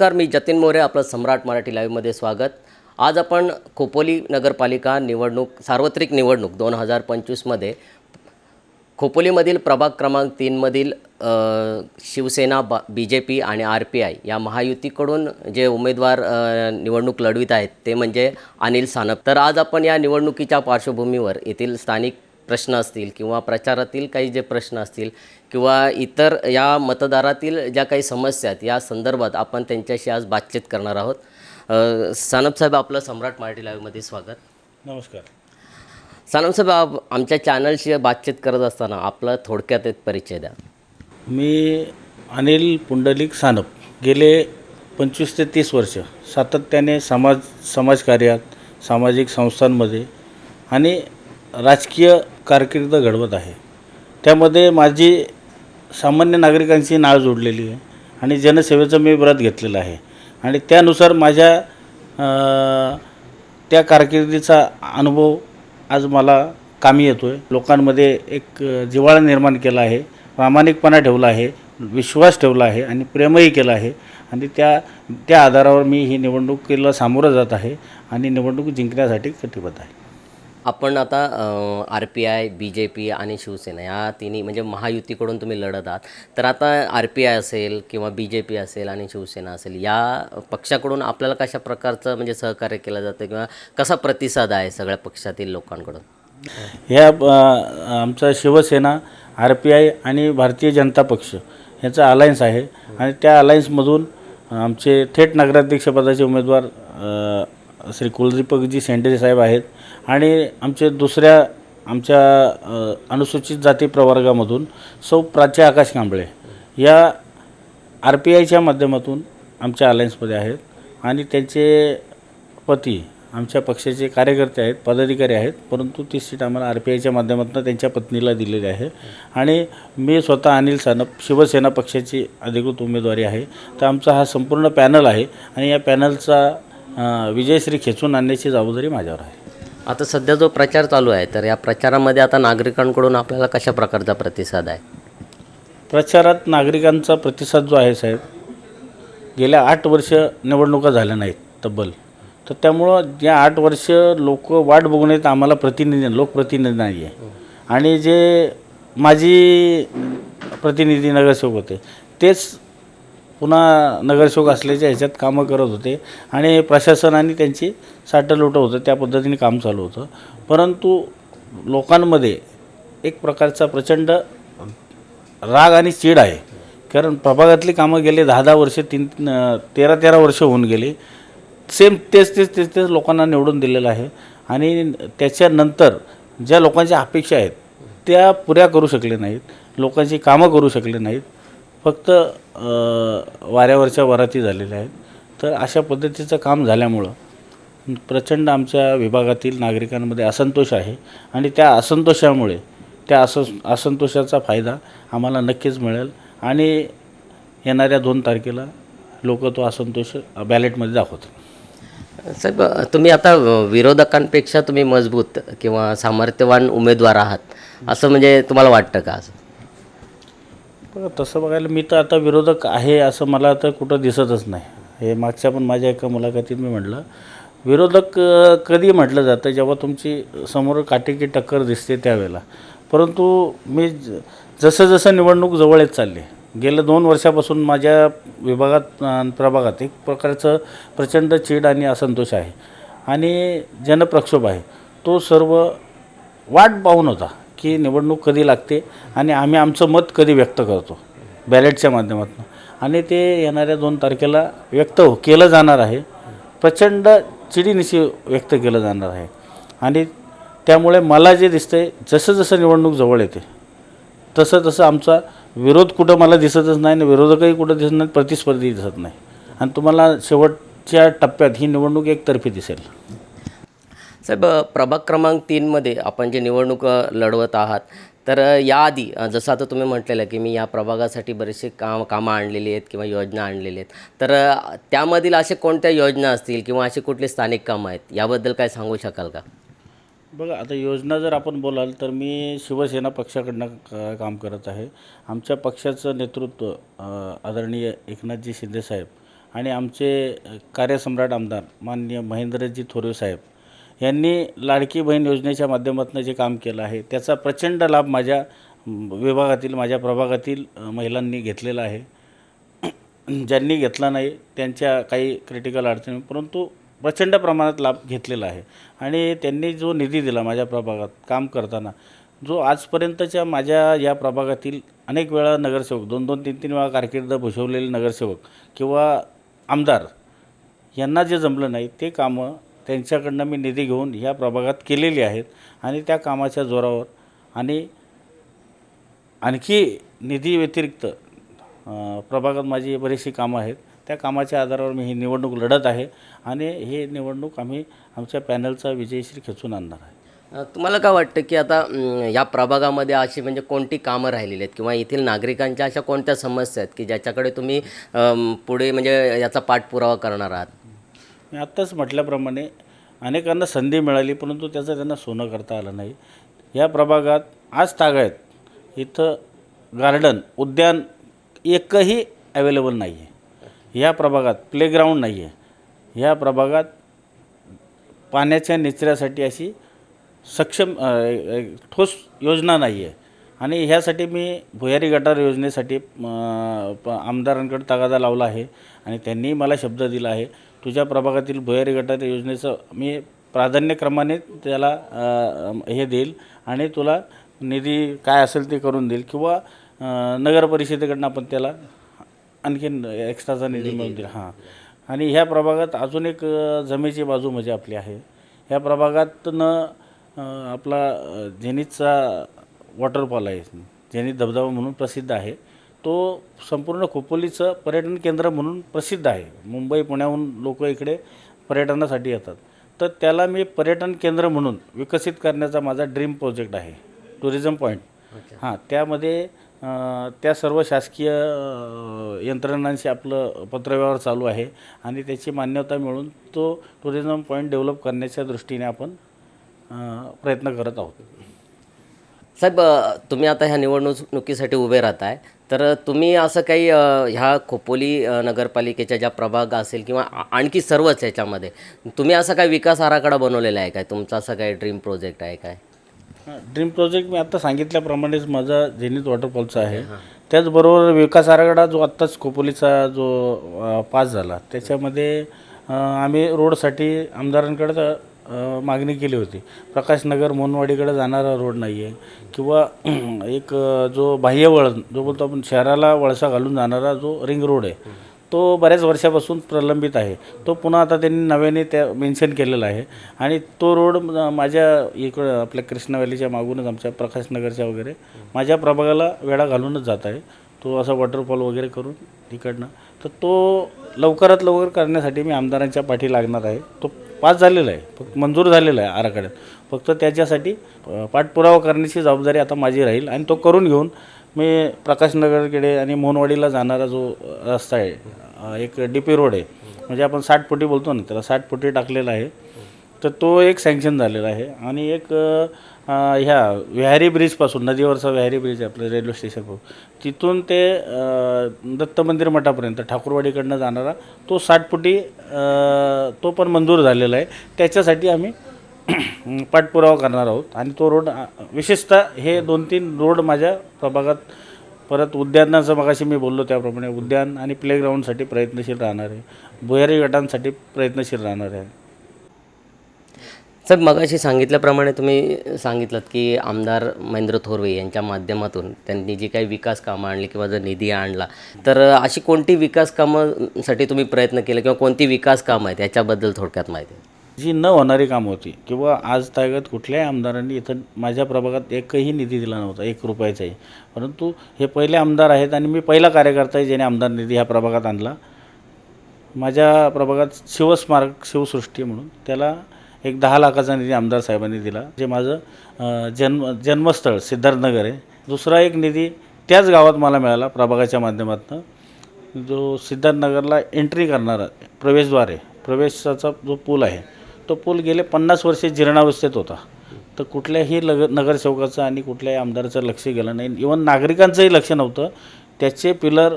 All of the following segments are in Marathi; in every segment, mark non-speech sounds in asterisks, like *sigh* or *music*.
नमस्कार मी जतीन मोरे आपलं सम्राट मराठी लाईव्हमध्ये स्वागत. आज आपण खोपोली नगरपालिका निवडणूक सार्वत्रिक निवडणूक दोन हजार पंचवीसमध्ये खोपोलीमधील प्रभाग क्रमांक तीनमधील शिवसेना बा बी जे पी आणि आर पी आय या महायुतीकडून जे उमेदवार निवडणूक लढवित आहेत ते म्हणजे अनिल सानप. तर आज आपण या निवडणुकीच्या पार्श्वभूमीवर येथील स्थानिक प्रश्न असतील किंवा प्रचारातील काही जे प्रश्न असतील किंवा इतर या मतदारातील ज्या काही समस्या आहेत या संदर्भात आपण त्यांच्याशी आज बातचीत करणार आहोत. अ, सानप साहेब आपलं सम्राट मराठी लाईव्हमध्ये स्वागत. नमस्कार. सानप साहेब आप- आमच्या चॅनलशी बातचीत करत असताना आपला थोडक्यात एक परिचय द्या. मी अनिल पुंडलिक सानप. गेले पंचवीस ते तीस वर्ष सातत्याने समाज समाजकार्यात सामाजिक संस्थांमध्ये आणि राजकीय कारकीर्द घडवत आहे. त्यामध्ये माझी सामान्य नागरिकांची नाळ जोडलेली आहे आणि जनसेवेचं मी व्रत घेतलेलं आहे. आणि त्यानुसार माझ्या त्या कारकिर्दीचा अनुभव आज मला कामी येतो आहे लोकांमध्ये एक जिव्हाळा निर्माण केला आहे प्रामाणिकपणा ठेवला आहे विश्वास ठेवला आहे आणि प्रेमही केलं आहे. आणि त्या त्या आधारावर मी ही निवडणुकीला सामोरं जात आहे आणि निवडणूक जिंकण्यासाठी कटिबद्ध आहे. आपण आता R P I B J P आणि शिवसेना या तिन्ही म्हणजे महायुतीकडून तुम्ही लढत आहात. तर आता आर पी आय असेल किंवा बी जे पी असेल आणि शिवसेना असेल या पक्षाकडून आपल्याला कशा प्रकारचं म्हणजे सहकार्य केलं जातं किंवा कसा प्रतिसाद आहे सगळ्या पक्षातील लोकांकडून? ह्या आमचा शिवसेना आर पी आय आणि भारतीय जनता पक्ष ह्याचा अलायन्स आहे. आणि त्या अलायन्समधून आमचे थेट नगराध्यक्षपदाचे उमेदवार श्री कुलदीपकजी सेंडे साहेब आहेत. आणि आमचे दुसऱ्या आमच्या अनुसूचित जाती प्रवर्गामधून सौ प्राची आकाश कांबळे या आर पी आयच्या माध्यमातून आमच्या अलायन्समध्ये आहेत आणि त्यांचे पती आमच्या पक्षाचे कार्यकर्ते आहेत पदाधिकारी आहेत परंतु ती सीट आम्हाला आर पी आयच्या माध्यमातून त्यांच्या पत्नीला दिलेली आहे. आणि मी स्वतः अनिल सानप शिवसेना पक्षाची अधिकृत उमेदवारी आहे. तर आमचा हा संपूर्ण पॅनल आहे आणि या पॅनलचा विजयश्री खेचून आणण्याची जबाबदारी माझ्यावर आहे. आता सध्या जो प्रचार चालू आहे तर या प्रचारामध्ये आता नागरिकांकडून आपल्याला कशा प्रकारचा प्रतिसाद आहे? प्रचारात नागरिकांचा प्रतिसाद जो आहे साहेब गेल्या आठ वर्ष निवडणुका झाल्या नाहीत तब्बल. तर त्यामुळं ज्या आठ वर्ष लोक वाट बघून येत आम्हाला प्रतिनिधी लोकप्रतिनिधी नाही आहे आणि जे माझी प्रतिनिधी नगरसेवक होते तेच पुन्हा नगरसेवक असल्याच्या ह्याच्यात कामं करत होते आणि प्रशासनाने त्यांची साठलुटं होतं त्या पद्धतीने काम चालू होतं. परंतु लोकांमध्ये एक प्रकारचा प्रचंड राग आणि चीड आहे. कारण प्रभागातली कामं गेले दहा दहा वर्ष तीन तेरा तेरा वर्ष होऊन गेली. सेम तेच तेच तेच तेच लोकांना निवडून दिलेलं आहे. आणि त्याच्यानंतर ज्या लोकांच्या अपेक्षा आहेत त्या पुऱ्या करू शकले नाहीत. लोकांची कामं करू शकले नाहीत. फक्त वाऱ्यावरच्या वराती झालेल्या आहेत. तर अशा पद्धतीचं काम झाल्यामुळं प्रचंड आमच्या विभागातील नागरिकांमध्ये असंतोष आहे आणि त्या असंतोषामुळे त्या असं असंतोषाचा फायदा आम्हाला नक्कीच मिळेल आणि येणाऱ्या दोन तारखेला लोक तो असंतोष बॅलेटमध्ये दाखवतील. साहेब तुम्ही आता विरोधकांपेक्षा तुम्ही मजबूत किंवा सामर्थ्यवान उमेदवार आहात. असं म्हणजे तुम्हाला वाटतं का असं? बघा तसं बघायला मी तर आता विरोधक आहे असं मला तर कुठं दिसतच नाही. हे मागच्या पण माझ्या एका मुलाखतीत मी म्हटलं विरोधक कधी म्हटलं जातं जेव्हा तुमची समोर काटेकी टक्कर दिसते त्यावेळेला. परंतु मी ज- जसं जसं निवडणूक जवळ येत चालली गेल्या दोन वर्षापासून माझ्या विभागात प्रभागात एक प्रकारचं प्रचंड चीड आणि असंतोष आहे. आणि जनप्रक्षोभ आहे. तो सर्व वाट पाहून होता. की निवडणूक कधी लागते आणि आम्ही आमचं मत कधी व्यक्त करतो बॅलेटच्या माध्यमातून. आणि ते येणाऱ्या दोन तारखेला व्यक्त हो केलं जाणार आहे. प्रचंड चिडीनिशी व्यक्त केलं जाणार आहे. आणि त्यामुळे मला जे दिसतंय जसं जसं निवडणूक जवळ येते तसं तसं आमचा विरोध कुठं मला दिसतच नाही आणि विरोधकही कुठं दिसत नाही प्रतिस्पर्धी दिसत नाही. आणि तुम्हाला शेवटच्या टप्प्यात ही निवडणूक एकतर्फी दिसेल. साहेब प्रभाग क्रमांक तीनमध्ये आपण जे निवडणूक लढवत आहात तर याआधी जसं आता तुम्ही म्हटलेलं की मी या प्रभागासाठी बरेचसे काम कामं आणलेली आहेत किंवा योजना आणलेल्या आहेत. तर त्यामधील असे कोणत्या योजना असतील किंवा अशी कुठली स्थानिक कामं आहेत याबद्दल काय सांगू शकाल का? बघा आता योजना जर आपण बोलाल तर मी शिवसेना पक्षाकडनं क- काम करत आहे. आमच्या पक्षाचं नेतृत्व आदरणीय एकनाथजी शिंदेसाहेब आणि आमचे कार्यसम्राट आमदार माननीय महेंद्रजी थोरवे साहेब यांनी लाडकी बहीण योजनेच्या माध्यमातून जे काम केलं आहे त्याचा प्रचंड लाभ माझ्या विभागातील माझ्या प्रभागातील महिलांनी घेतलेला आहे. *clears throat* ज्यांनी घेतला नाही त्यांच्या काही क्रिटिकल अडचणी परंतु प्रचंड प्रमाणात लाभ घेतलेला आहे. आणि त्यांनी जो निधी दिला माझ्या प्रभागात काम करताना जो आजपर्यंतच्या माझ्या या प्रभागातील अनेक वेळा नगरसेवक दोन दोन तीन तीन वेळा कारकीर्द भूषवलेले नगरसेवक किंवा आमदार यांना जे जमलं नाही ते कामं त्यांच्याकडनं मी निधी घेऊन ह्या प्रभागात केलेली आहेत आणि त्या कामाच्या जोरावर आणि आणखी निधी व्यतिरिक्त प्रभागात माझी बरीचशी कामं आहेत. त्या कामाच्या आधारावर मी ही निवडणूक लढत आहे आणि ही निवडणूक आम्ही आमच्या पॅनलचा विजयश्री खेचून आणणार आहे. तुम्हाला काय वाटतं की आता या प्रभागामध्ये अशी म्हणजे कोणती कामं राहिलेली आहेत? किंवा येथील नागरिकांच्या अशा कोणत्या समस्या आहेत की ज्याच्याकडे तुम्ही पुढे म्हणजे याचा पाठपुरावा करणार आहात? मी आत्ताच म्हटल्याप्रमाणे अनेकांना संधी मिळाली परंतु त्याचं त्यांना सोनं करता आलं नाही. या प्रभागात आज तागायत इथं गार्डन उद्यान एकही अवेलेबल नाही आहे या प्रभागात प्लेग्राऊंड नाही आहे या प्रभागात पाण्याच्या निचऱ्यासाठी अशी सक्षम ठोस योजना नाही आहे आणि ह्यासाठी मी भुयारी गटार योजनेसाठी प- आमदारांकडे तगादा लावला आहे आणि त्यांनी मला शब्द दिला आहे. तुझ्या प्रभागातील भुयारी गटार योजनेचं मी प्राधान्यक्रमाने त्याला हे देईल आणि तुला निधी काय असेल ते करून देईल किंवा नगर परिषदेकडनं आपण त्याला आणखीन एक्स्ट्राचा निधी मिळून दिला हां. आणि ह्या प्रभागात अजून एक जमेची बाजू म्हणजे आपली आहे. ह्या प्रभागातनं आपला झेनिथचा वॉटरफॉल आहे. झेनिथ धबधबा म्हणून प्रसिद्ध आहे. तो संपूर्ण खोपोलीचं पर्यटन केंद्र म्हणून प्रसिद्ध आहे. मुंबई पुण्याहून लोक इकडे पर्यटनासाठी येतात. तर त्याला मी पर्यटन केंद्र म्हणून विकसित करण्याचा माझा ड्रीम प्रोजेक्ट आहे. टुरिझम पॉईंट हां त्यामध्ये त्या सर्व शासकीय यंत्रणांशी आपलं पत्रव्यवहार चालू आहे आणि त्याची मान्यता मिळून तो टुरिझम पॉईंट डेव्हलप करण्याच्या दृष्टीने आपण प्रयत्न करत आहोत. साहेब तुम्ही आता ह्या निवडणुकीसाठी उभे राहत आहे तर तुम्ही असं काही ह्या खोपोली नगरपालिकेच्या ज्या प्रभाग असेल किंवा आणखी सर्वच याच्यामध्ये तुम्ही असा काय विकास आराखडा बनवलेला आहे काय? तुमचा असा काही ड्रीम प्रोजेक्ट आहे काय? ड्रीम प्रोजेक्ट मी आत्ता सांगितल्याप्रमाणेच माझा झेनिथ वॉटरफॉलचा आहे. त्याचबरोबर विकास आराखडा जो आत्ताच खोपोलीचा जो पास झाला त्याच्यामध्ये आम्ही रोडसाठी आमदारांकडे मागणी केली होती. प्रकाशनगर मोनवाडीकडे जाणारा रोड नाही आहे किंवा *clears throat* एक जो बाह्य वळण जो बोलतो आपण शहराला वळसा घालून जाणारा जो रिंग रोड आहे तो बऱ्याच वर्षापासून प्रलंबित आहे. तो पुन्हा आता त्यांनी नव्याने त्या मेन्शन केलेला आहे. आणि तो रोड माझ्या इकडं आपल्या कृष्णा व्हॅलीच्या मागूनच आमच्या प्रकाशनगरच्या वगैरे माझ्या प्रभागाला वेळा घालूनच जात आहे. तो असा वॉटरफॉल वगैरे करून तिकडनं तर तो लवकरात लवकर करण्यासाठी मी आमदारांच्या पाठी लागणार आहे. तो पास झालेला आहे. फक्त मंजूर झालेलं आहे आराखड्यात. फक्त त्याच्यासाठी पाठपुरावा करण्याची जबाबदारी आता माझी राहील आणि तो करून घेऊन मी प्रकाशनगरकडे आणि मोहनवाडीला जाणारा जो रस्ता आहे एक डी पी रोड आहे. म्हणजे आपण साठ फुटी बोलतो ना त्याला साठ फुटी टाकलेला आहे. तर तो एक सँक्शन झालेला आहे. आणि एक ह्या विहारी ब्रिजपासून नदीवरचा विहारी ब्रिज आहे आपलं रेल्वे स्टेशनपासून तिथून ते दत्त मंदिर मठापर्यंत ठाकूरवाडीकडनं जाणारा तो साठ फुटी तो पण मंजूर झालेला आहे. त्याच्यासाठी आम्ही पाठपुरावा करणार आहोत. आणि तो रोड विशेषतः हे दोन तीन रोड माझ्या प्रभागात परत उद्यानाचं मगाशी मी बोललो त्याप्रमाणे उद्यान आणि प्लेग्राऊंडसाठी प्रयत्नशील राहणार आहे भुयारी गटांसाठी प्रयत्नशील राहणार. आहे सर मगाशी सांगितल्याप्रमाणे तुम्ही सांगितलं की आमदार महेंद्र थोरवे यांच्या माध्यमातून त्यांनी जी काही विकास कामं आणली किंवा जर निधी आणला तर अशी कोणती विकास कामासाठी तुम्ही प्रयत्न केले किंवा कोणती विकास कामं आहेत याच्याबद्दल थोडक्यात माहिती आहे. जी न होणारी कामं होती किंवा आज तागत कुठल्याही आमदारांनी इथं माझ्या प्रभागात एकही निधी दिला नव्हता एक रुपयाचाही परंतु हे पहिले आमदार आहेत आणि मी पहिला कार्यकर्ता आहे ज्याने आमदार निधी ह्या प्रभागात आणला माझ्या प्रभागात शिवस्मारक शिवसृष्टी म्हणून त्याला एक दहा लाखाचा निधी आमदार साहेबांनी दिला जे माझं जन्म जन्मस्थळ सिद्धार्थनगर आहे. दुसरा एक निधी त्याच गावात मला मिळाला प्रभागाच्या माध्यमातून. जो सिद्धार्थनगरला एंट्री करणारा प्रवेशद्वार आहे प्रवेशाचा जो पूल आहे तो पूल गेले पन्नास वर्षे जीर्णावस्थेत होता. तर कुठल्याही लग नगरसेवकाचं आणि कुठल्याही आमदाराचं लक्ष गेलं नाही. इवन नागरिकांचंही लक्ष नव्हतं. त्याचे पिलर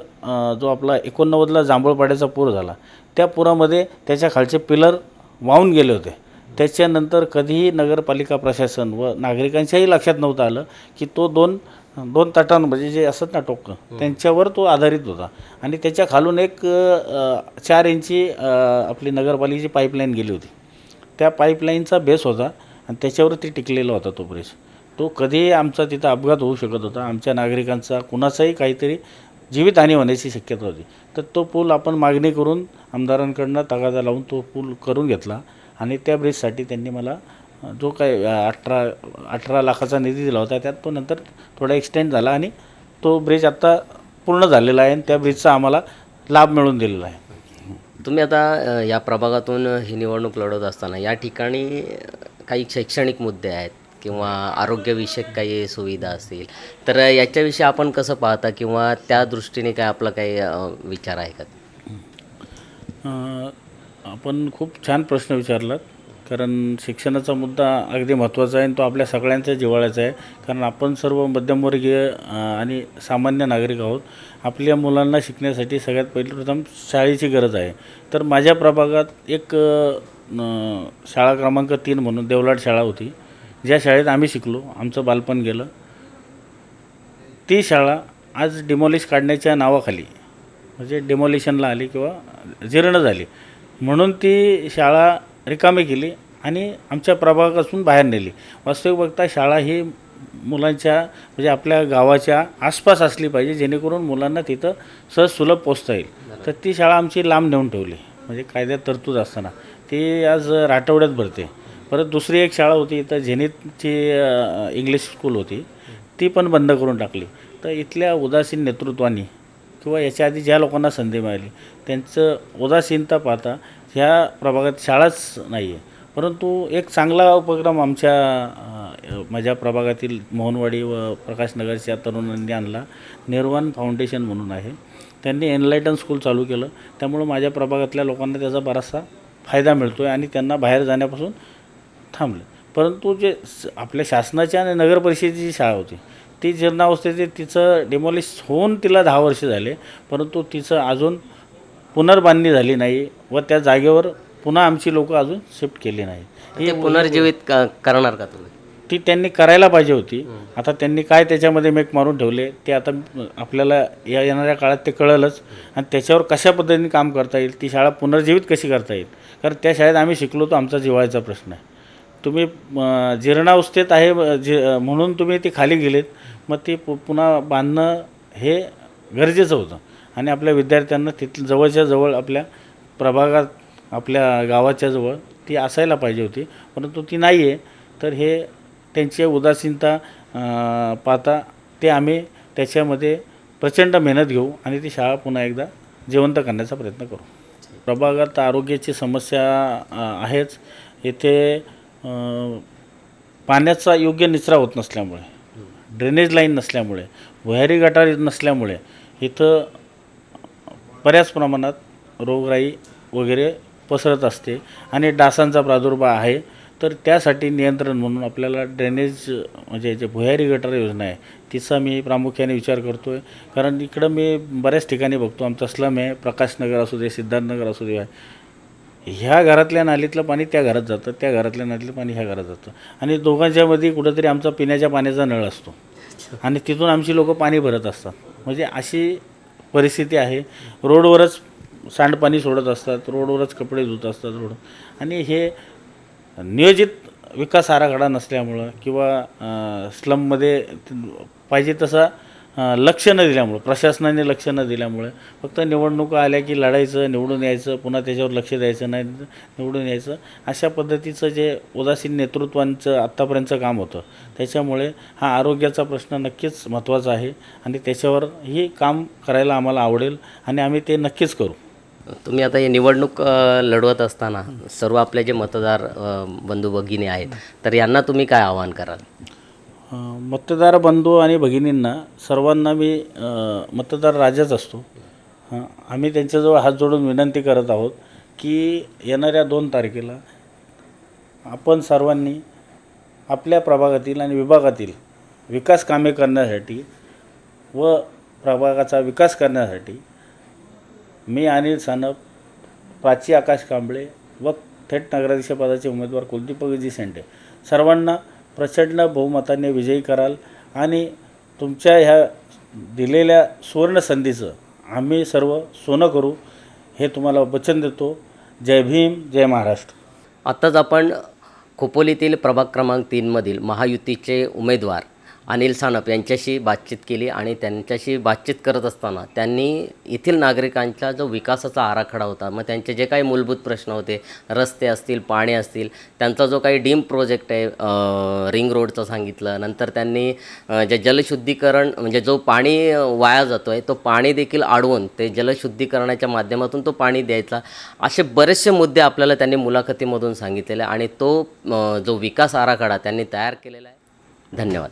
जो आपला एकोणनव्वदला जांभूळपाड्याचा पूर झाला त्या पुरामध्ये त्याच्या खालचे पिलर वाहून गेले होते. त्याच्यानंतर कधीही नगरपालिका प्रशासन व नागरिकांच्याही लक्षात नव्हतं आलं की तो दोन दोन तटां म्हणजे जे असत ना टोकं त्यांच्यावर तो आधारित होता. आणि त्याच्या खालून एक अ, चार इंची अ, आपली नगरपालिकेची पाईपलाईन गेली होती. त्या पाईपलाईनचा बेस होता आणि त्याच्यावर ती टिकलेला होता तो ब्रिज तो कधीही आमचा तिथं अपघात होऊ शकत होता. आमच्या नागरिकांचा कुणाचाही काहीतरी जीवितहानी होण्याची शक्यता होती. तर तो पूल आपण मागणी करून आमदारांकडनं तगादा लावून तो पूल करून घेतला. आणि त्या ब्रिजसाठी त्यांनी मला जो काय अठरा अठरा लाखाचा निधी दिला होता त्यात तो नंतर थोडा एक्सटेंड झाला आणि तो ब्रिज आत्ता पूर्ण झालेला आहे आणि त्या ब्रिजचा आम्हाला लाभ मिळून दिलेला आहे. तुम्ही आता या प्रभागातून ही निवडणूक लढवत असताना या ठिकाणी काही शैक्षणिक मुद्दे आहेत किंवा आरोग्यविषयक काही सुविधा असतील तर याच्याविषयी आपण कसं पाहता किंवा त्या दृष्टीने काय आपला काही विचार आहे का? आपण खूप छान प्रश्न विचारलात. कारण शिक्षणाचा मुद्दा अगदी महत्त्वाचा आहे आणि तो आपल्या सगळ्यांच्या जिव्हाळ्याचा आहे. कारण आपण सर्व मध्यमवर्गीय आणि सामान्य नागरिक आहोत. आपल्या मुलांना शिकण्यासाठी सगळ्यात पहिले प्रथम शाळेची गरज आहे. तर माझ्या प्रभागात एक शाळा क्रमांक तीन म्हणून देवलाट शाळा होती. ज्या शाळेत आम्ही शिकलो आमचं बालपण गेलं. ती शाळा आज डिमॉलिश काढण्याच्या नावाखाली म्हणजे डिमॉलिशनला आली किंवा जीर्ण झाली. म्हणून ती शाळा रिकामी केली आणि आमच्या प्रभागापासून बाहेर नेली. वास्तविक बघता शाळा ही मुलांच्या म्हणजे आपल्या गावाच्या आसपास असली पाहिजे जेणेकरून मुलांना तिथं सहज सुलभ पोचता येईल. तर ती शाळा आमची लांब नेऊन ठेवली. म्हणजे कायद्यात तरतूद असताना. ती आज राठवड्यात भरते. परत दुसरी एक शाळा होती इथं झेनितची इंग्लिश स्कूल होती. ती पण बंद करून टाकली. तर इथल्या उदासीन नेतृत्वानी किंवा याच्या आधी ज्या लोकांना संधी मिळाली त्यांचं उदासीनता पाहता ह्या प्रभागात शाळाच नाही आहे परंतु एक चांगला उपक्रम आमच्या माझ्या प्रभागातील मोहनवाडी व प्रकाशनगरच्या तरुणांनी आणला निर्वाण फाउंडेशन म्हणून आहे. त्यांनी एनलायटन स्कूल चालू केलं. त्यामुळं माझ्या प्रभागातल्या लोकांना त्याचा बराचसा फायदा मिळतो आहे आणि त्यांना बाहेर जाण्यापासून थांबले. परंतु जे आपल्या शासनाच्या आणि नगरपरिषदेची शाळा होती ती जीर्णावस्थेत आहे. तिचं डिमॉलिश होऊन तिला दहा वर्ष झाले परंतु तिचं अजून पुनर्बांधणी झाली नाही व त्या जागेवर पुन्हा आमची लोकं अजून शिफ्ट केली नाही. ते पुनर्जीवित क- करणार का तुम्ही? ती त्यांनी करायला पाहिजे होती. आता त्यांनी काय त्याच्यामध्ये मेक मारून ठेवले ते आता आपल्याला या येणाऱ्या काळात ते कळलंच. आणि त्याच्यावर कशा पद्धतीने काम करता येईल ती शाळा पुनर्जीवित कशी करता येईल? कारण त्या शाळेत आम्ही शिकलो तो आमचा जिव्हाळ्याचा प्रश्न आहे. तुम्ही अं, जीर्णावस्थेत आहे अं, जी अं, म्हणून तुम्ही ती खाली गेलेत. मग ती पु पुन्हा बांधणं हे गरजेचं होतं. आणि आपल्या विद्यार्थ्यांना तिथं जवळच्या जवळ आपल्या प्रभागात आपल्या गावाच्या जवळ ती असायला पाहिजे होती. परंतु ती नाही आहे तर हे त्यांची उदासीनता पाहता ते आम्ही त्याच्यामध्ये प्रचंड मेहनत घेऊ आणि ती शाळा पुन्हा एकदा जिवंत करण्याचा प्रयत्न करू. प्रभागात आरोग्याची समस्या आहेच. येथे पाण्याचा योग्य निचरा होत नसल्यामुळे. ड्रेनेज लाईन नसल्यामुळे भुयारी गटार नसल्यामुळे इथं बऱ्याच प्रमाणात रोगराई वगैरे पसरत असते आणि डासांचा प्रादुर्भाव आहे. तर त्यासाठी नियंत्रण म्हणून आपल्याला ड्रेनेज म्हणजे जे भुयारी गटार योजना आहे तिचा मी प्रामुख्याने विचार करतो आहे कारण इकडं मी बऱ्याच ठिकाणी बघतो आमचा स्लम आहे प्रकाशनगर असू दे सिद्धार्थनगर असू दे ह्या घरातल्या नालीतलं पाणी त्या घरात जातं त्या घरातल्या नालीतलं पाणी ह्या घरात जातं. आणि दोघांच्यामध्ये कुठंतरी आमचा पिण्याच्या पाण्याचा नळ असतो. आणि तिथून आमची लोकं पाणी भरत असतात. म्हणजे अशी परिस्थिती आहे. रोडवरच सांडपाणी सोडत असतात रोडवरच कपडे धुत असतात रोड. आणि हे नियोजित विकास आराखडा नसल्यामुळं किंवा स्लममध्ये पाहिजे तसा लक्ष न दिल्यामुळं प्रशासनाने लक्ष न दिल्यामुळे फक्त निवडणुका आल्या की लढायचं निवडून यायचं पुन्हा त्याच्यावर लक्ष द्यायचं नाही निवडून यायचं अशा पद्धतीचं जे उदासीन नेतृत्वांचं आत्तापर्यंतचं काम होतं त्याच्यामुळे हा आरोग्याचा प्रश्न नक्कीच महत्त्वाचा आहे आणि त्याच्यावरही काम करायला आम्हाला आवडेल आणि आम्ही ते नक्कीच करू. तुम्ही आता ही निवडणूक लढवत असताना सर्व आपले जे मतदार बंधू भगिनी आहेत तर यांना तुम्ही काय आवाहन कराल? मतदार बंधू आणि भगिनींना सर्वांना मी मतदार राजाच असतो. हां आम्ही त्यांच्याजवळ हात जोडून विनंती करत आहोत की येणाऱ्या दोन तारखेला आपण सर्वांनी आपल्या प्रभागातील आणि विभागातील विकास कामे करण्यासाठी व प्रभागाचा विकास करण्यासाठी मी अनिल सानप प्राची आकाश कांबळे व थेट नगराध्यक्षपदाचे उमेदवार कुलदीपकजी शेंडे सर्वांना प्रचंड बहुमताने विजयी कराल आणि तुमच्या ह्या दिलेल्या सुवर्ण संधीचं आम्ही सर्व सोनं करू हे तुम्हाला वचन देतो. जय भीम जय महाराष्ट्र. आत्ताच आपण खोपोलीतील प्रभाग क्रमांक तीनमधील महायुतीचे उमेदवार अनिल सानप यांच्याशी बातचीत केली आणि त्यांच्याशी बातचीत करत असताना त्यांनी येथील नागरिकांचा जो विकासाचा आराखडा होता मग त्यांचे जे काही मूलभूत प्रश्न होते रस्ते असतील पाणी असतील त्यांचा जो काही डीम प्रोजेक्ट आहे रिंग रोडचं सांगितलं नंतर त्यांनी जे जलशुद्धीकरण म्हणजे जो पाणी वाया जातो आहे तो पाणी देखील अडवून ते जलशुद्धीकरणाच्या माध्यमातून तो पाणी द्यायचा असे बरेचसे मुद्दे आपल्याला त्यांनी मुलाखतीमधून सांगितलेले आहे आणि तो जो विकास आराखडा त्यांनी तयार केलेला आहे. धन्यवाद.